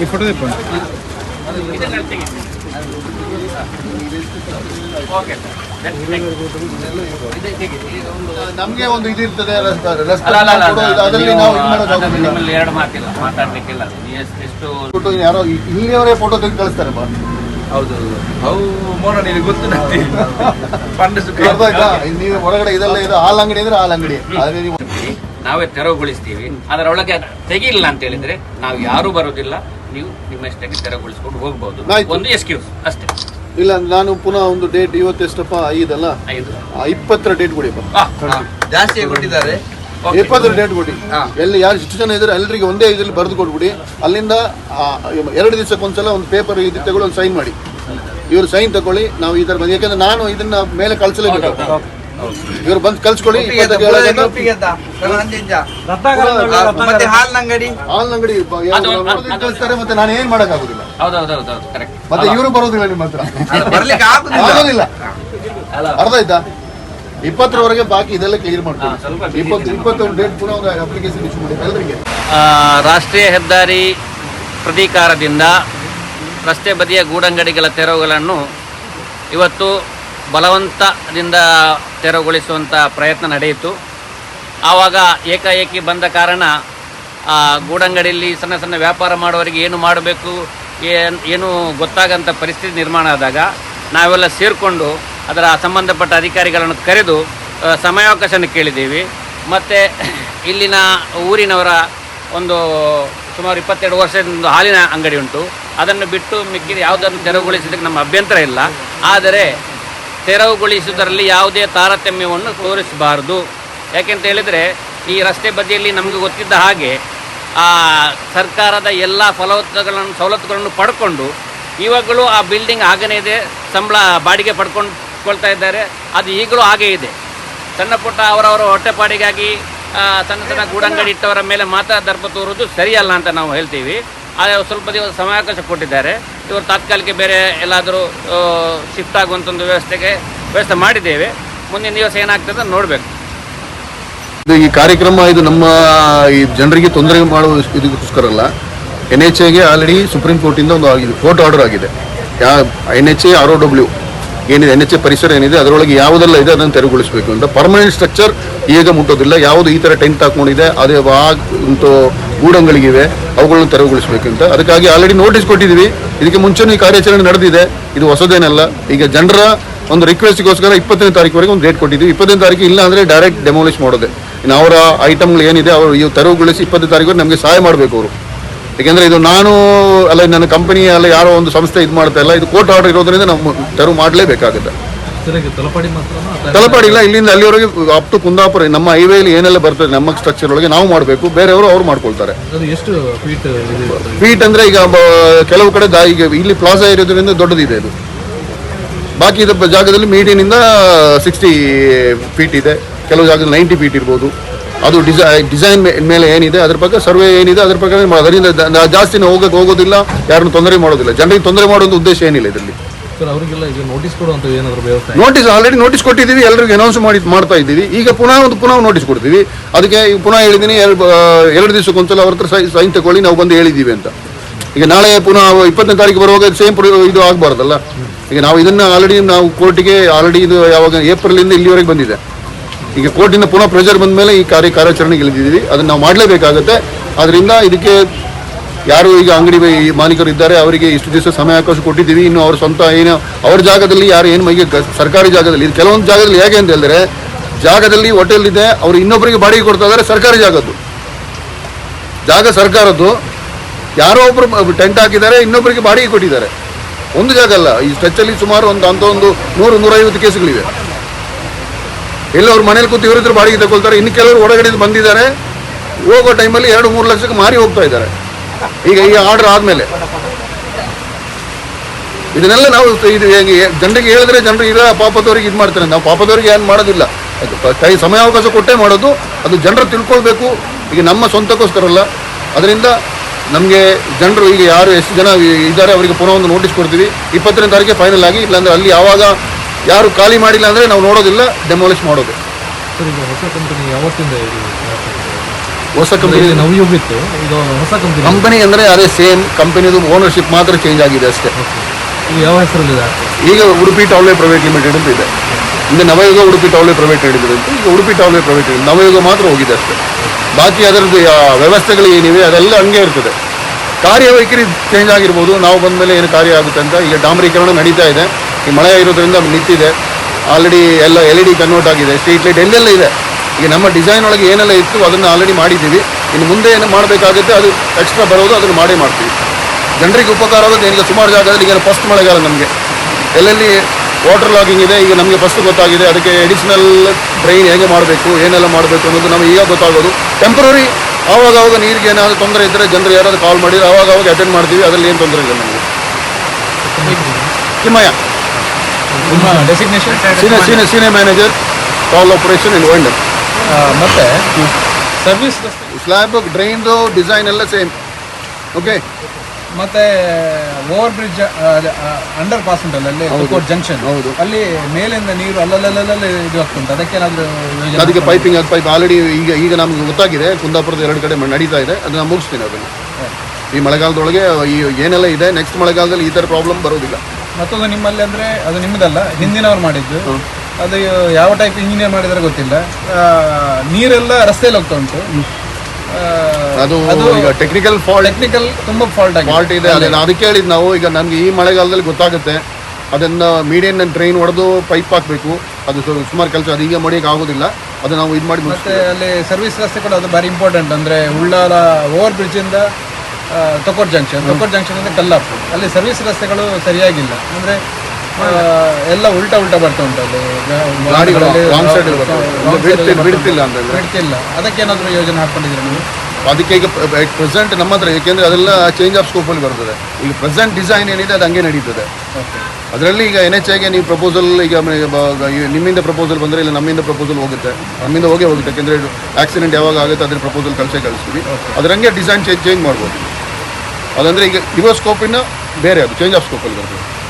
ಈ ಫೋಟೋ ತೆಪ್ಪ ನಮ್ಗೆ ಒಂದು ಇದು ಇರ್ತದೆ ರಸ್ತೆ ಅಲ್ಲ, ಅಲ್ಲ, ಅಲ್ಲ, ಕೊಡೋದು, ಅಲ್ಲ, ಅದರಲ್ಲಿ ನಾವು ಇದು ಅದರಲ್ಲಿ ನಿಮ್ಮಲ್ಲಿ ಎರಡು ಮಾತಿಲ್ಲ ಮಾತಾಡ್ಲಿಕ್ಕಿಲ್ಲ. ನೀವು ಎಷ್ಟು ಫೋಟೋ ಯಾರೋ ಇಲ್ಲಿಯವರೇ ಫೋಟೋ ತೆಗೆದು ಕಳಿಸ್ತಾರೆ ಬಾ. ಹೌದು ಅವು ಮೋಡ ನಿನಗೆ ಗೊತ್ತು ನೀವು ಒಳಗಡೆ ಇದೆಲ್ಲ ಇದು. ಹಾಲ್ ಅಂಗಡಿ ಅಂದ್ರೆ ಹಾಲ್ ಅಂಗಡಿ. ಅದೇ ನೀವು ನಾವೇ ತೆರವುಗೊಳಿಸ್ತೀವಿ. ಅದರೊಳಗೆ ತೆಗಿಲ್ಲ ಅಂತ ಹೇಳಿದ್ರೆ ನಾವು ಯಾರು ಬರೋದಿಲ್ಲ. ನೀವು ನಿಮ್ಮಷ್ಟಕ್ಕೆ ತೆರವುಗೊಳಿಸ್ಕೊಂಡು ಹೋಗ್ಬೋದು. ಆಯ್ತು. ಒಂದು ಎಕ್ಸ್ಕ್ಯೂಸ್ ಅಷ್ಟೇ. ಇಲ್ಲ ನಾನು ಪುನಃ ಒಂದು ಡೇಟ್ ಇವತ್ತು ಎಷ್ಟಪ್ಪ ಐದಲ್ಲ? ಐದು. ಆ, ಇಪ್ಪತ್ತರ ಡೇಟ್ ಕೊಡಿ ಆ, ಜಾಸ್ತಿ ಕೊಟ್ಟಿದ್ದಾರೆ. ಇಪ್ಪತ್ತರ ಡೇಟ್ ಕೊಡಿ. ಎಲ್ಲಿ ಯಾರು ಇಷ್ಟು ಜನ ಇದ್ರೆ ಎಲ್ಲರಿಗೆ ಒಂದೇ ಇದ್ರಲ್ಲಿ ಬರೆದು ಕೊಟ್ಬಿಡಿ. ಅಲ್ಲಿಂದ ಆ, ಎರಡು ದಿವಸಕ್ಕೊಂದ್ಸಲ ಒಂದು ಪೇಪರ್ ಇದು ತಗೊಳ್ಳಿ ಒಂದು ಸೈನ್ ಮಾಡಿ. ಇವರು ಸೈನ್ ತಗೊಳ್ಳಿ ನಾವು ಈ ಥರ ಬಂದು ಯಾಕಂದ್ರೆ ನಾನು ಇದನ್ನ ಮೇಲೆ ಕಳಿಸಲೇಬೇಕು. ಇವರು ಬಂದು ಕಲ್ಸ್ಕೊಳ್ಳಿ ಮತ್ತೆ ಹಾಲಿನ ಅಂಗಡಿ. ಹಾಲ್ ಅಂಗಡಿ ಬ- ಯಾರು ಅದು- ಬರೋದಿಲ್ಲ ಕಳಿಸ್ತಾರೆ ಮತ್ತೆ ನಾನು ಏನ್ ಮಾಡಕ್ಕಾಗುದಿಲ್ಲ. ಹೌದೌದೌದು ಕರೆಕ್ಟ್ ಮತ್ತೆ ಇವರು ಬರೋದಿಲ್ಲ ನಿಮ್ಮ ಹತ್ರ. ಆಗುದಿಲ್ಲ. ಅರ್ಥ ಆಯ್ತಾ? ಇಪ್ಪತ್ತರವರೆಗೆ ಬಾಕಿ ಇದೆಲ್ಲ ಕ್ಲಿಯರ್ ಮಾಡ್ತೀವಿ ಇಪ್ಪತ್ತು ಇಪ್ಪತ್ತೊಂದು ಡೇಟ್ ಪುನಃ ಒಂದು ಅಪ್ಲಿಕೇಶನ್ ಇಶ್ಯೂ ಮಾಡಿ ಎಲ್ಲರಿಗೆ ರಾಷ್ಟ್ರೀಯ ಹೆದ್ದಾರಿ ಪ್ರತೀಕಾರದಿಂದ ರಸ್ತೆ ಬದಿಯ ಗೂಡಂಗಡಿಗಳ ತೆರವುಗಳನ್ನು ಇವತ್ತು ಬಲವಂತದಿಂದ ತೆರವುಗೊಳಿಸುವಂಥ ಪ್ರಯತ್ನ ನಡೆಯಿತು. ಆವಾಗ ಏಕಾಏಕಿ ಬಂದ ಕಾರಣ ಗೂಡಂಗಡಿಯಲ್ಲಿ ಸಣ್ಣ ಸಣ್ಣ ವ್ಯಾಪಾರ ಮಾಡುವವರಿಗೆ ಏನು ಮಾಡಬೇಕು, ಏನು ಏನು ಗೊತ್ತಾಗಂಥ ಪರಿಸ್ಥಿತಿ ನಿರ್ಮಾಣ ಆದಾಗ ನಾವೆಲ್ಲ ಸೇರಿಕೊಂಡು ಅದರ ಸಂಬಂಧಪಟ್ಟ ಅಧಿಕಾರಿಗಳನ್ನು ಕರೆದು ಸಮಯಾವಕಾಶವನ್ನು ಕೇಳಿದ್ದೀವಿ. ಮತ್ತು ಇಲ್ಲಿನ ಊರಿನವರ ಒಂದು ಸುಮಾರು ಇಪ್ಪತ್ತೆರಡು ವರ್ಷದಿಂದ ಹಾಲಿನ ಅಂಗಡಿ ಉಂಟು. ಅದನ್ನು ಬಿಟ್ಟು ಮಿಕ್ಕಿದ ಯಾವುದನ್ನು ತೆರವುಗೊಳಿಸೋದಕ್ಕೆ ನಮ್ಮ ಅಭ್ಯಂತರ ಇಲ್ಲ. ಆದರೆ ತೆರವುಗೊಳಿಸುವುದರಲ್ಲಿ ಯಾವುದೇ ತಾರತಮ್ಯವನ್ನು ತೋರಿಸಬಾರದು. ಯಾಕೆಂತ ಹೇಳಿದರೆ, ಈ ರಸ್ತೆ ಬದಿಯಲ್ಲಿ ನಮಗೆ ಗೊತ್ತಿದ್ದ ಹಾಗೆ, ಆ ಸರ್ಕಾರದ ಎಲ್ಲ ಫಲವತ್ತಗಳನ್ನು ಸವಲತ್ತುಗಳನ್ನು ಪಡ್ಕೊಂಡು, ಇವಾಗಲೂ ಆ ಬಿಲ್ಡಿಂಗ್ ಹಾಗೇ ಇದೆ, ಸಂಬಳ ಬಾಡಿಗೆ ಪಡ್ಕೊಂಡ್ಕೊಳ್ತಾ ಇದ್ದಾರೆ, ಅದು ಈಗಲೂ ಹಾಗೇ ಇದೆ. ಸಣ್ಣ ಪುಟ್ಟ ಅವರವರ ಹೊಟ್ಟೆಪಾಡಿಗಾಗಿ ಸಣ್ಣ ಸಣ್ಣ ಗೂಡಂಗಡಿ ಇಟ್ಟವರ ಮೇಲೆ ಮಾತ್ರ ದರ್ಪ ತೋರುವುದು ಸರಿಯಲ್ಲ ಅಂತ ನಾವು ಹೇಳ್ತೀವಿ. ಆದರೆ ಸ್ವಲ್ಪ ದಿವಸ ಸಮಯಾವಕಾಶ ಕೊಟ್ಟಿದ್ದಾರೆ. ಇವರು ತಾತ್ಕಾಲಿಕ ಬೇರೆ ಎಲ್ಲಾದರೂ ಶಿಫ್ಟ್ ಆಗುವಂಥ ಒಂದು ವ್ಯವಸ್ಥೆಗೆ ವ್ಯವಸ್ಥೆ ಮಾಡಿದ್ದೇವೆ. ಮುಂದಿನ ದಿವಸ ಏನಾಗ್ತದೆ ನೋಡಬೇಕು. ಇದು ಈ ಕಾರ್ಯಕ್ರಮ ಇದು ನಮ್ಮ ಈ ಜನರಿಗೆ ತೊಂದರೆ ಮಾಡುವ ಇದಕ್ಕೋಸ್ಕರ ಅಲ್ಲ ಎನ್ ಎಚ್ ಎಗೆ ಆಲ್ರೆಡಿ ಸುಪ್ರೀಂ ಕೋರ್ಟಿಂದ ಒಂದು ಆಗಿದೆ ಕೋರ್ಟ್ ಆರ್ಡರ್ ಆಗಿದೆ. ಯಾ N H A R O W ಏನಿದೆ ಎನ್ ಎಚ್ ಎ ಪರಿಸರ ಏನಿದೆ, ಅದರೊಳಗೆ ಯಾವುದೆಲ್ಲ ಇದೆ ಅದನ್ನು ತೆರವುಗೊಳಿಸಬೇಕು ಅಂತ. ಪರ್ಮನೆಂಟ್ ಸ್ಟ್ರಕ್ಚರ್ ಈಗ ಮುಟ್ಟೋದಿಲ್ಲ, ಯಾವುದು ಈ ಥರ ಟೆಂಟ್ ಹಾಕೊಂಡಿದೆ, ಅದೇ ಉಂಟು ಗೂಡಂಗಳಿಗಿವೆ, ಅವುಗಳನ್ನು ಅಂತ ಅದಕ್ಕಾಗಿ ಆಲ್ರೆಡಿ ನೋಟಿಸ್ ಕೊಟ್ಟಿದ್ದೀವಿ. ಇದಕ್ಕೆ ಮುಂಚೆನೂ ಈ ಕಾರ್ಯಾಚರಣೆ ನಡೆದಿದೆ. ಇದು ಹೊಸದೇನಲ್ಲ. ಈಗ ಜನರ ಒಂದು ರಿಕ್ವೆಸ್ಟ್ಗೋಸ್ಕರ ಇಪ್ಪತ್ತನೇ ತಾರೀಕುವರೆಗೆ ಒಂದು ಡೇಟ್ ಕೊಟ್ಟಿದ್ದೀವಿ. ಇಪ್ಪತ್ತನೇ ತಾರೀಕು ಇಲ್ಲ ಅಂದರೆ ಡೈರೆಕ್ಟ್ ಡೆಮಾಲಿಷ್ ಮಾಡೋದೆ. ಇನ್ನು ಅವರ ಐಟಮ್ಗಳು ಏನಿದೆ, ಅವರು ಇವು ತೆರವುಗೊಳಿಸಿ ಇಪ್ಪತ್ತನೇ ತಾರೀಕು ನಮಗೆ ಸಹಾಯ ಮಾಡಬೇಕು ಅವರು. ಏಕೆಂದರೆ ಇದು ನಾನು ಅಲ್ಲ, ನನ್ನ ಕಂಪನಿ ಅಲ್ಲ, ಯಾರೋ ಒಂದು ಸಂಸ್ಥೆ ಇದು ಮಾಡ್ತಾ ಇಲ್ಲ ಇದು ಕೋರ್ಟ್ ಆರ್ಡರ್ ಇರೋದ್ರಿಂದ ನಾವು ತೆರವು ಮಾಡಲೇಬೇಕಾಗುತ್ತೆ. ತಲಪಾಡಿ ಮಾತ್ರ ತಲಪಾಡಿ ಇಲ್ಲ ಇಲ್ಲಿಂದ ಅಲ್ಲಿವರೆಗೆ ಅಪ್ ಟು ಕುಂದಾಪುರ ನಮ್ಮ ಹೈವೇಲಿ ಏನೆಲ್ಲ ಬರ್ತದೆ ನಮ್ಮ ಸ್ಟ್ರಕ್ಚರ್ ಒಳಗೆ ನಾವು ಮಾಡಬೇಕು ಬೇರೆಯವರು ಅವ್ರು ಮಾಡ್ಕೊಳ್ತಾರೆ. ಎಷ್ಟು ಫೀಟ್ ಫೀಟ್ ಅಂದ್ರೆ ಈಗ ಕೆಲವು ಕಡೆ ಈಗ ಇಲ್ಲಿ ಪ್ಲಾಜಾ ಇರೋದ್ರಿಂದ ದೊಡ್ಡದಿದೆ ಇದು. ಬಾಕಿ ಇದ ಜಾಗದಲ್ಲಿ ಮೀಡಿಯನಿಂದ ಸಿಕ್ಸ್ಟಿ ಫೀಟ್ ಇದೆ ಕೆಲವು ಜಾಗದಲ್ಲಿ ನೈಂಟಿ ಫೀಟ್ ಇರ್ಬೋದು. ಅದು ಡಿಸೈ ಡಿಸೈನ್ ಮೇಲೆ ಏನಿದೆ ಅದ್ರ ಬಗ್ಗೆ ಸರ್ವೆ ಏನಿದೆ ಅದ್ರ ಪ್ರಕಾರ ಅದರಿಂದ ಜಾಸ್ತಿ ಹೋಗಕ್ಕೆ ಹೋಗೋದಿಲ್ಲ ಯಾರನ್ನು ತೊಂದರೆ ಮಾಡೋದಿಲ್ಲ. ಜನರಿಗೆ ತೊಂದರೆ ಮಾಡೋದು ಉದ್ದೇಶ ಏನಿಲ್ಲ ಇದರಲ್ಲಿ. ನೋಟಿಸ್ ಆಲ್ರೆಡಿ ನೋಟಿಸ್ ಕೊಟ್ಟಿದ್ದೀವಿ ಎಲ್ಲರಿಗೂ ಅನೌನ್ಸ್ ಮಾಡಿ ಮಾಡ್ತಾ ಇದ್ದೀವಿ. ಈಗ ಪುನಃ ಒಂದು ಪುನಃ ನೋಟಿಸ್ ಕೊಡ್ತೀವಿ. ಅದಕ್ಕೆ ಈಗ ಪುನಃ ಹೇಳಿದ್ದೀನಿ, ಎರಡು ಎರಡು ದಿವಸಕ್ಕೊಂದ್ಸಲ ಅವ್ರ ಹತ್ರ ಸೈನ್ ತಗೊಳ್ಳಿ, ನಾವು ಬಂದು ಹೇಳಿದ್ದೀವಿ ಅಂತ. ಈಗ ನಾಳೆ ಪುನಃ ಇಪ್ಪತ್ತನೇ ತಾರೀಕು ಬರುವಾಗ ಸೇಮ್ ಇದು ಆಗಬಾರ್ದಲ್ಲ? ಈಗ ನಾವು ಇದನ್ನು ಆಲ್ರೆಡಿ ನಾವು ಕೋರ್ಟಿಗೆ ಆಲ್ರೆಡಿ ಇದು ಯಾವಾಗ ಏಪ್ರಿಲಿಂದ ಇಲ್ಲಿವರೆಗೆ ಬಂದಿದೆ. ಈಗ ಕೋರ್ಟಿಂದ ಪುನಃ ಪ್ರೆಷರ್ ಬಂದ ಮೇಲೆ ಈ ಕಾರ್ಯ ಕಾರ್ಯಾಚರಣೆಗೆ ಇಳಿದಿದ್ದೀವಿ. ಅದನ್ನು ನಾವು ಮಾಡಲೇಬೇಕಾಗುತ್ತೆ. ಅದರಿಂದ ಇದಕ್ಕೆ ಯಾರು ಈಗ ಅಂಗಡಿ ಮಾಲೀಕರು ಇದ್ದಾರೆ, ಅವರಿಗೆ ಇಷ್ಟು ದಿವಸ ಸಮಯಾವಕಾಶ ಕೊಟ್ಟಿದ್ದೀವಿ. ಇನ್ನು ಅವ್ರ ಸ್ವಂತ ಏನು, ಅವ್ರ ಜಾಗದಲ್ಲಿ ಯಾರು ಏನು ಮೈಗೆ ಸರ್ಕಾರಿ ಜಾಗದಲ್ಲಿ ಇದು ಕೆಲವೊಂದು ಜಾಗದಲ್ಲಿ ಹೇಗೆ ಅಂತ ಹೇಳಿದ್ರೆ, ಜಾಗದಲ್ಲಿ ಹೋಟೆಲ್ ಇದೆ ಅವರು ಇನ್ನೊಬ್ಬರಿಗೆ ಬಾಡಿಗೆ ಕೊಡ್ತಾ ಇದ್ದಾರೆ, ಸರ್ಕಾರಿ ಜಾಗದ್ದು. ಜಾಗ ಸರ್ಕಾರದ್ದು. ಯಾರೋ ಒಬ್ಬರು ಟೆಂಟ್ ಹಾಕಿದ್ದಾರೆ ಇನ್ನೊಬ್ಬರಿಗೆ ಬಾಡಿಗೆ ಕೊಟ್ಟಿದ್ದಾರೆ. ಒಂದು ಜಾಗ ಅಲ್ಲ, ಈ ಸ್ಟ್ರೆಚ್ಚಲ್ಲಿ ಸುಮಾರು ಒಂದು, ಅಂತ ಒಂದು ನೂರು, ನೂರೈವತ್ತು ಕೇಸುಗಳಿವೆ. ಎಲ್ಲ ಅವ್ರ ಮನೇಲಿ ಕೂತು ಇವರಿದ್ರು ಬಾಡಿಗೆ ತಗೊಳ್ತಾರೆ, ಇನ್ನು ಕೆಲವರು ಹೊರಗಡೆ ಬಂದಿದ್ದಾರೆ. ಹೋಗೋ ಟೈಮಲ್ಲಿ ಎರಡು, ಮೂರು ಲಕ್ಷಕ್ಕೆ ಮಾರಿ ಹೋಗ್ತಾ ಇದ್ದಾರೆ. ಈಗ ಈ ಆರ್ಡರ್ ಆದಮೇಲೆ. ಇದನ್ನೆಲ್ಲ ನಾವು ಇದು ಹೇಗೆ, ಜನರಿಗೆ ಹೇಳಿದ್ರೆ ಜನರು ಈಗ ಪಾಪದವರಿಗೆ ಇದು ಮಾಡ್ತಾರೆ. ನಾವು ಪಾಪದವರಿಗೆ ಏನು ಮಾಡೋದಿಲ್ಲ. ಕೈ ಸಮಯಾವಕಾಶ ಕೊಟ್ಟೇ ಮಾಡೋದು, ಅದು ಜನರು ತಿಳ್ಕೊಳ್ಬೇಕು. ಈಗ ನಮ್ಮ ಸ್ವಂತಕ್ಕೋಸ್ಕರ ಅಲ್ಲ ಅದರಿಂದ ನಮಗೆ ಜನರು ಈಗ ಯಾರು ಎಷ್ಟು ಜನ ಇದ್ದಾರೆ, ಅವರಿಗೆ ಪುನಃ ಒಂದು ನೋಟಿಸ್ ಕೊಡ್ತೀವಿ. ಇಪ್ಪತ್ತನೇ ತಾರೀಕೆ ಫೈನಲ್ ಆಗಿ, ಇಲ್ಲಾಂದರೆ ಅಲ್ಲಿ ಯಾವಾಗ ಯಾರು ಖಾಲಿ ಮಾಡಿಲ್ಲ ಅಂದರೆ ನಾವು ನೋಡೋದಿಲ್ಲ ಡೆಮಾಲಿಷ್ ಮಾಡೋದು. ಈಗ ಯಾವತ್ತಿಂದ ಹೊಸ ಕಂಪನಿ ಇಲ್ಲಿ ನವಯುಗ್ ಇತ್ತು. ಇದು ಹೊಸ ಕಂಪನಿ ಕಂಪನಿ ಅಂದರೆ ಅದೇ ಸೇಮ್ ಕಂಪನಿದು ಓನರ್ಶಿಪ್ ಮಾತ್ರ ಚೇಂಜ್ ಆಗಿದೆ ಅಷ್ಟೇ. ಯಾವ ಹೆಸರಲ್ಲಿದೆ ಈಗ ಉಡುಪಿ ಟೌಲೆ ಪ್ರೈವೇಟ್ ಲಿಮಿಟೆಡ್ ಅಂತ ಇದೆ. ಹಿಂದೆ Navayuga Udupi tollway private limited ಅಂತ. ಈಗ Udupi tollway private limited Navayuga ಮಾತ್ರ ಹೋಗಿದೆ ಅಷ್ಟೇ. ಬಾಕಿ ಅದರದ್ದು ವ್ಯವಸ್ಥೆಗಳು ಏನಿವೆ ಅದೆಲ್ಲ ಹಂಗೆ ಇರ್ತದೆ. ಕಾರ್ಯವೈಖರಿ ಚೇಂಜ್ ಆಗಿರ್ಬೋದು. ನಾವು ಬಂದ ಮೇಲೆ ಏನು ಕಾರ್ಯ ಆಗುತ್ತೆ ಅಂತ ಈಗ ಡಾಂಬರೀಕರಣ ನಡೀತಾ ಇದೆ. ಈ ಮಳೆ ಇರೋದ್ರಿಂದ ನಿಂತಿದೆ. ಆಲ್ರೆಡಿ ಎಲ್ಲ ಎಲ್ ಇ ಡಿ ಕನ್ವರ್ಟ್ ಆಗಿದೆ. ಸ್ಟ್ರೀಟ್ ಲೈಟ್ ಎಲ್ಲೆಲ್ಲ ಇದೆ. ಈಗ ನಮ್ಮ ಡಿಸೈನ್ ಒಳಗೆ ಏನೆಲ್ಲ ಇತ್ತು ಅದನ್ನು ಆಲ್ರೆಡಿ ಮಾಡಿದ್ದೀವಿ. ಇನ್ನು ಮುಂದೆ ಏನು ಮಾಡಬೇಕಾಗುತ್ತೆ ಅದು ಎಕ್ಸ್ಟ್ರಾ ಬರೋದು ಅದನ್ನು ಮಾಡೇ ಮಾಡ್ತೀವಿ. ಜನರಿಗೆ ಉಪಕಾರ ಆಗೋದು ಈಗ ಸುಮಾರು ಜಾಗದಲ್ಲಿ ಈಗ ಫಸ್ಟ್ ಮಳೆಗಾಲ ನಮಗೆ. ಎಲ್ಲೆಲ್ಲಿ ವಾಟರ್ ಲಾಗಿಂಗ್ ಇದೆ ಈಗ ನಮಗೆ ಫಸ್ಟ್ ಗೊತ್ತಾಗಿದೆ ಅದಕ್ಕೆ ಎಡಿಷನಲ್ ಡ್ರೈನ್ ಹೇಗೆ ಮಾಡಬೇಕು ಏನೆಲ್ಲ ಮಾಡಬೇಕು ಅನ್ನೋದು ನಮಗೆ ಈಗ ಗೊತ್ತಾಗೋದು. ಟೆಂಪ್ರರಿ ಆವಾಗ ಆವಾಗ ನೀರಿಗೆ ಏನಾದರೂ ತೊಂದರೆ ಇದ್ದರೆ ಜನರು ಯಾರಾದರೂ ಕಾಲ್ ಮಾಡಿದರೆ ಆವಾಗ ಆವಾಗ ಅಟೆಂಡ್ ಮಾಡ್ತೀವಿ ಅದರಲ್ಲಿ ಏನು ತೊಂದರೆ ಇಲ್ಲ ನಮಗೆ. Designation senior senior senior manager call operation in wonder ಮತ್ತೆ? ಸರ್ವಿಸ್ ಸ್ಲ್ಯಾಬ್ ಡ್ರೈನ್ದು ಡಿಸೈನ್ ಎಲ್ಲ ಸೇಮ್ ಓಕೆ ಮತ್ತೆ ಓವರ್ ಬ್ರಿಡ್ಜ್ ಅಂಡರ್ ಪಾಸ್ ಉಂಟಲ್ಲ ಅಲ್ಲಿ ತುಕೋಟ್ ಜಂಕ್ಷನ್ ಹೌದು. ಅಲ್ಲಿ ಮೇಲಿಂದ ನೀರು ಅಲ್ಲಲ್ಲಲ್ಲ ಇದು ಆಗ್ತುಂಟು. ಅದಕ್ಕೆ ಯೋಜನೆ ಅದಕ್ಕೆ ಪೈಪಿಂಗ್ ಅದು ಪೈಪ್ ಆಲ್ರೆಡಿ ಈಗ ಈಗ ನಮ್ಗೆ ಗೊತ್ತಾಗಿದೆ. ಕುಂದಾಪುರದ ಎರಡು ಕಡೆ ಮ- ನಡೀತಾ ಇದೆ. ಅದನ್ನ ಮುಗಿಸ್ತೀನಿ ಅದನ್ನು. ಈ ಮಳೆಗಾಲದೊಳಗೆ ಈ ಏನೆಲ್ಲ ಇದೆ ನೆಕ್ಸ್ಟ್ ಮಳೆಗಾಲದಲ್ಲಿ ಈ ಥರ ಪ್ರಾಬ್ಲಮ್ ಬರೋದಿಲ್ಲ. ಮತ್ತೊಂದು ನಿಮ್ಮಲ್ಲಿ ಅಂದರೆ ಅದು ನಿಮ್ಮದಲ್ಲ ಹಿಂದಿನವ್ರು ಮಾಡಿದ್ದು. ಅದು ಯಾವ ಟೈಪ್ ಇಂಜಿನಿಯರ್ ಮಾಡಿದರೆ ಗೊತ್ತಿಲ್ಲ. ನೀರೆಲ್ಲ ರಸ್ತೆಯಲ್ಲಿ ಹೋಗ್ತಾ ಉಂಟು. ಅದು ಈಗ ಟೆಕ್ನಿಕಲ್ ಫಾಲ್ಟ್ ಟೆಕ್ನಿಕಲ್ ತುಂಬಾ ಫಾಲ್ಟ್ ಆಗಿದೆ. ಫಾಲ್ಟ್ ಇದೆ. ಅದನ್ನ ಅದಕ್ಕೆ ಹೇಳಿದ್ ನಾವು ಈಗ ನಮ್ಗೆ ಈ ಮಳೆಗಾಲದಲ್ಲಿ ಗೊತ್ತಾಗುತ್ತೆ. ಅದನ್ನ ಮೀಡಿಯನ್ ಟ್ರೈನ್ ಹೊಡೆದು ಪೈಪ್ ಹಾಕಬೇಕು. ಅದು ಸುಮಾರು ಕೆಲಸ ಅದು ಈಗ ಮಾಡಿಯಕ್ಕೆ ಆಗೋದಿಲ್ಲ. ಅದು ನಾವು ಇದು ಮಾಡಿ ಮತ್ತೆ ಅಲ್ಲಿ ಸರ್ವಿಸ್ ರಸ್ತೆ ಕೂಡ ಅದು ಭಾರಿ ಇಂಪಾರ್ಟೆಂಟ್ ಅಂದ್ರೆ ಉಳ್ಳಾಲ ಓವರ್ ಬ್ರಿಡ್ಜ್ ಇಂದ ಆ, ಜಂಕ್ಷನ್ ತೊಕೋಟ್ ಜಂಕ್ಷನ್ ಇಂದ ಕಲ್ಲಾಪು ಅಲ್ಲಿ ಸರ್ವಿಸ್ ರಸ್ತೆಗಳು ಸರಿಯಾಗಿಲ್ಲ. ಅಂದ್ರೆ ಎಲ್ಲ ಉಲ್ಟಾ ಉಲ್ಟಾ ಬರ್ತಾ ಉಂಟು ಅಲ್ಲಿ. ಗಾಡಿಗಳಲ್ಲಿ ಗಾಡಿಗಳು ಸೈಡ್ ಅಲ್ಲಿ ಅಲ್ಲಿ ಬಿಡ್ತಿಲ್ಲ- ಬಿಡ್ತಿಲ್ಲ. ಅಂತಂದ್ರೆ. ಬಿಡ್ತಿಲ್ಲ. ಅದಕ್ಕೇನಾದ್ರೂ ಯೋಜನೆ ಹಾಕೊಂಡಿದ್ರೆ ನೀವು? ಅದಕ್ಕೆ ಈಗ ಪ್ರೆಸೆಂಟ್ ನಮ್ಮ ಹತ್ರ ಏಕೆಂದ್ರೆ ಅದೆಲ್ಲ ಚೇಂಜ್ ಆಫ್ ಸ್ಕೋಪಲ್ಲಿ ಬರ್ತದೆ. ಈಗ ಪ್ರೆಸೆಂಟ್ ಡಿಸೈನ್ ಏನಿದೆ ಅದು ಹಂಗೆ ನಡೀತದೆ. ಅದರಲ್ಲಿ ಈಗ ಎನ್ ಎಚ್ ಐಗೆ ನೀವು ಪ್ರಪೋಸಲ್ ಈಗ ನಿಮ್ಮಿಂದ ಪ್ರಪೋಸಲ್ ಬಂದರೆ ಇಲ್ಲ ನಮ್ಮಿಂದ ಪ್ರಪೋಸಲ್ ಹೋಗುತ್ತೆ. ನಮ್ಮಿಂದ ಹೋಗೇ ಹೋಗುತ್ತೆ. ಯಾಕೆಂದರೆ ಆಕ್ಸಿಡೆಂಟ್ ಯಾವಾಗ ಆಗುತ್ತೆ ಅದ್ರ ಪ್ರಪೋಸಲ್ ಕಳಿಸೇ ಕಳಿಸ್ತೀವಿ. ಅದರಂಗೆ ಡಿಸೈನ್ ಚೇಂಜ್ ಚೇಂಜ್ ಮಾಡ್ಬೋದು. ಅದಂದರೆ ಈಗ ಇರೋ ಸ್ಕೋಪಿನ ಬೇರೆ ಅದು ಚೇಂಜ್ ಆಫ್ ಸ್ಕೋಪಲ್ಲಿ ಬರ್ತದೆ.